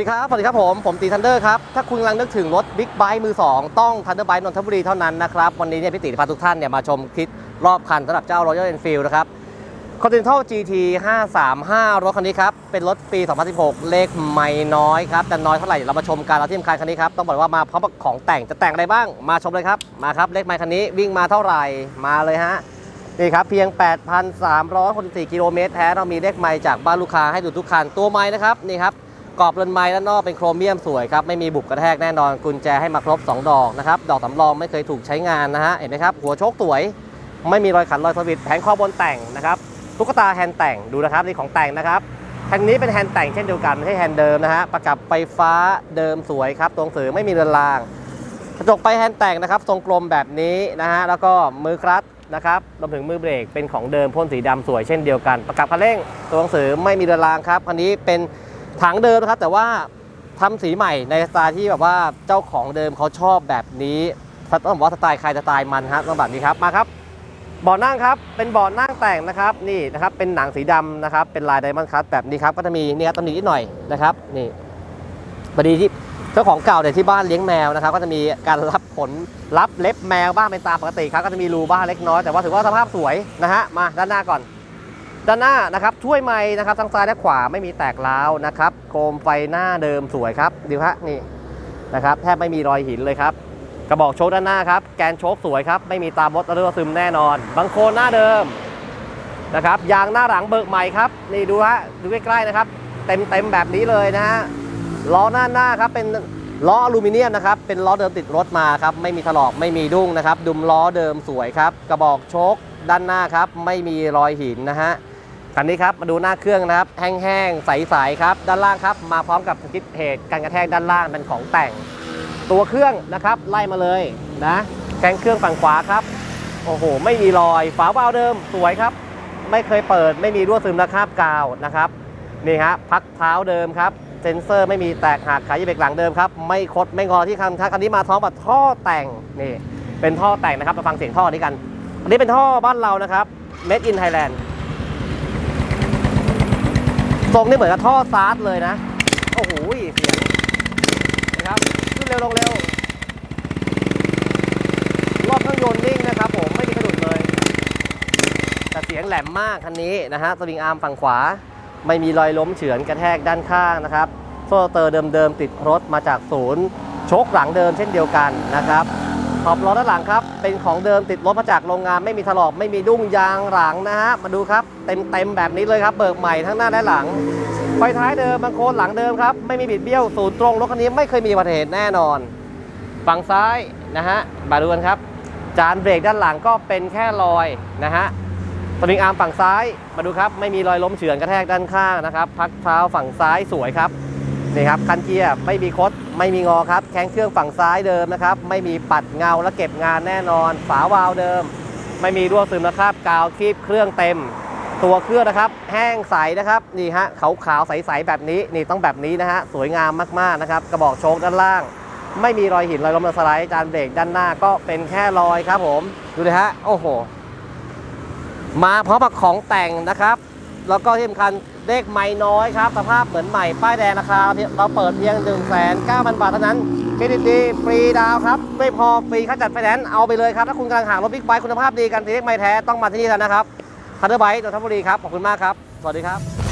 ดีครับ สวัสดีครับผม ผมตีทันเดอร์ครับ ถ้าคุณกำลังนึกถึงรถบิ๊กไบค์มือ 2 ต้องทันเดอร์ไบค์นนทบุรีเท่านั้นนะครับ วันนี้เนี่ยพี่ติพาทุกท่านเนี่ยมาชมคลิปรอบคันสำหรับเจ้า Royal Enfield นะครับ Continental GT 535 รถคันนี้ครับ เป็นรถปี 2016 เลขไม่น้อยครับ แต่น้อยเท่าไหร่ เรามาชมกันเราที่สำคัญคันนี้ครับ ต้องบอกว่ามาพร้อมกับของแต่ง จะแต่งอะไรบ้าง มาชมเลยครับ มาครับ เลขไม่คันนี้วิ่งมาเท่าไหร่ มาเลยฮะ นี่ครับ เพียง 8,364กิโลเมตรแท้ เรามีเลขไม้จากบ้านลูกค้าให้ดูทุกคัน ตัวไม้นะครับ นี่ครับ กรอบเรือนไม้ด้านนอกเป็นโครเมียมสวยครับไม่มีบุบกระแทกแน่นอนกุญแจให้มาครบ 2 ดอกนะครับดอกสำรองไม่เคยถูกใช้งานนะฮะเห็นไหมครับหัวโชคสวย ไม่มีรอยขันรอยสวิตแผงคอบนแต่งนะครับตุ๊กตาแฮนด์แต่งดูนะครับนี่ของแต่งนะครับแฮนด์นี้เป็นแฮนด์แต่งเช่นเดียวกันไม่ใช่แฮนด์เดิมนะฮะประกับไฟฟ้าเดิมสวยครับตัวหนังสือไม่มีเรือนราง กระจกไปแฮนด์แต่งนะครับทรงกลมแบบนี้นะฮะแล้วก็มือคลัตช์นะครับรวมถึงมือเบรกเป็นของเดิมพ่นสีดำสวยเช่นเดียวกัน ประกับคันเร่งตัวหนังสือไม่มีเรือนรางครับคันนี้เป็น ถังเดิมนะครับแต่ว่าทำสีใหม่ในสไตล์ที่แบบว่าเจ้าของเดิมเขาชอบแบบนี้ต้องบอกว่าสไตล์ใครสไตล์มันฮะต้องแบบนี้ครับมาครับเบาะนั่งครับเป็นเบาะนั่งแต่งนะครับนี่นะครับเป็นหนังสีดำนะครับเป็นลายไดมอนด์คัตแบบนี้ครับก็จะมีนี่ครับตำหนินิดหน่อยนะครับนี่พอดีที่เจ้าของเก่าเนี่ยที่บ้านเลี้ยงแมวนะครับ ก็จะมีการรับขนรับเล็บแมวบ้างเป็นตามปกติครับก็จะมีรูบ้างเล็กน้อยแต่ว่าถือว่าสภาพสวยนะฮะมาด้านหน้าก่อน ด้านหน้านะครับช่วยไม้นะครับทั้งซ้ายและขวาไม่มีแตกร้าวนะครับโคมไฟหน้าเดิมสวยครับดูฮะนี่นะครับแทบไม่มีรอยหินเลยครับกระบอกโชคด้านหน้าครับแกนโชคสวยครับไม่มีตามดเรือซึมแน่นอนบังโคนหน้าเดิมนะครับยางหน้าหลังเบิกใหม่ครับนี่ดูฮะดูใกล้ๆนะครับเต็มเต็มแบบนี้เลยนะฮะล้อหน้าหน้าครับเป็นล้ออลูมิเนียมนะครับเป็นล้อเดิมติดรถมาครับไม่มีถลอกไม่มีดุ้งนะครับดุมล้อเดิมสวยครับกระบอกโชคด้านหน้าครับไม่มีรอยหินนะฮะ คันนี้ครับมาดูหน้าเครื่องนะครับ แห้งๆ ใสๆครับ ด้านล่างครับ มาพร้อมกับสกิปเพจการกระแทกด้านล่างเป็นของแต่ง ตัวเครื่องนะครับ ไล่มาเลยนะแกงเครื่องฝั่งขวาครับ โอ้โห ไม่มีรอย ฝาวาลเดิมสวยครับ ไม่เคยเปิด ไม่มีรั่วซึมและคราบกาวนะครับ นี่ฮะพักเท้าเดิมครับ เซนเซอร์ไม่มีแตกหักขายเบรกหลังเดิมครับ ไม่คดไม่งอที่คันคันนี้มาท้องกับท่อแต่ง นี่ เป็นท่อแต่งนะครับ มาฟังเสียงท่อนี้กัน อันนี้เป็นท่อบ้านเรานะครับ Made in Thailand ทรงนี่เหมือนกับท่อซาร์ดเลยนะ โอ้โหเสียงนะครับ ขึ้นเร็วลงเร็ว รอบเครื่องยนต์นิ่งนะครับผมไม่มีกระดุดเลย แต่เสียงแหลมมากคันนี้นะฮะสวิงอาร์มฝั่งขวา ไม่มีรอยล้มเฉือนกระแทกด้านข้างนะครับโซ่เตอร์เดิมๆติดรถมาจากศูนย์โชคหลังเดิมเช่นเดียวกันนะครับ ขอบล้อด้านหลังครับ เป็นของเดิมติดรถมาจากโรงงานไม่มีถลอกไม่มีดุ้งยางหลังนะฮะ มาดูครับ เต็มๆแบบนี้เลยครับ เบิกใหม่ทั้งหน้าและหลัง ไฟท้ายเดิมบางโคนหลังเดิมครับ ไม่มีบิดเบี้ยวศูนย์ตรง รถคันนี้ไม่เคยมีอุบัติเหตุแน่นอน ฝั่งซ้ายนะฮะมาดูกันครับ จานเบรกด้านหลังก็เป็นแค่รอยนะฮะสวิงอาร์มฝั่งซ้าย มาดูครับ ไม่มีรอยล้มเฉือนกระแทกด้านข้างนะครับ พักเท้าฝั่งซ้ายสวยครับ นี่ครับคันเกียร์ไม่มีคดไม่มีงอครับ แข้งเครื่องฝั่งซ้ายเดิมนะครับ ไม่มีปัดเงาและเก็บงานแน่นอน ฝาวาล์วเดิม ไม่มีรั่วซึมนะครับ กาวคีบเครื่องเต็ม ตัวเครื่องนะครับ แห้งใสนะครับนี่ฮะขาวขาวใสๆแบบนี้นี่ต้องแบบนี้นะฮะสวยงามมากๆนะครับ กระบอกโชคด้านล่าง ไม่มีรอยหินรอยล้มรอยสไลด์จานเบรกด้านหน้าก็เป็นแค่รอยครับผมดูเลยฮะโอ้โหมาพร้อมกับของแต่งนะครับ แล้วก็ที่สำคัญเลขไม่น้อยครับ สภาพเหมือนใหม่ ป้ายแดงราคาเราเปิดเพียง 1 9 0 0 0 บาทเท่านั้นเครดิตดีฟรีดาวครับ ไม่พอฟรีค่าจัดไฟแนนซ์เอาไปเลยครับ ถ้าคุณกำลังหารถบิ๊กไบค์คุณภาพดีกันสีเลขไม่แท้ต้องมาที่นี่แล้วนะครับทันเดอร์ไบค์นนทบุรีครับ ขอบคุณมากครับ สวัสดีครับ